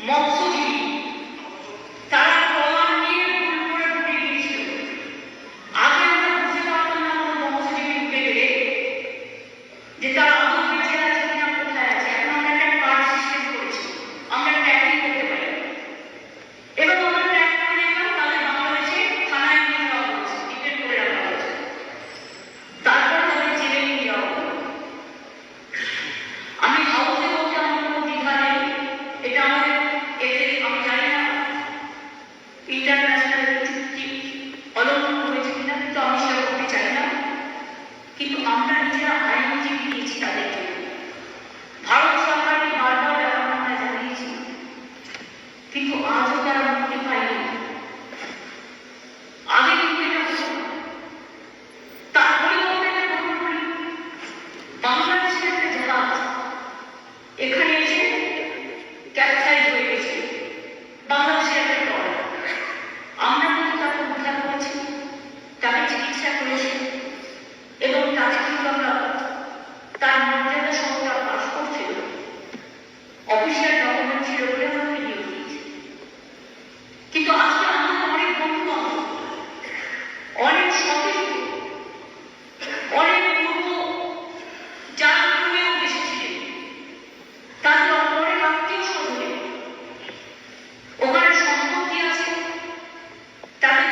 মৎস্য কিন্তু আমরা নিজেরা অফিসিয়াল ডকুমেন্ট অনেক বন্ধু অনেক বন্ধু যারা ঘুমেও বেশি ছিলেন তাদের অপরের আত্মীয় স্বজনে ওখানে সম্পত্তি আছে, তাদের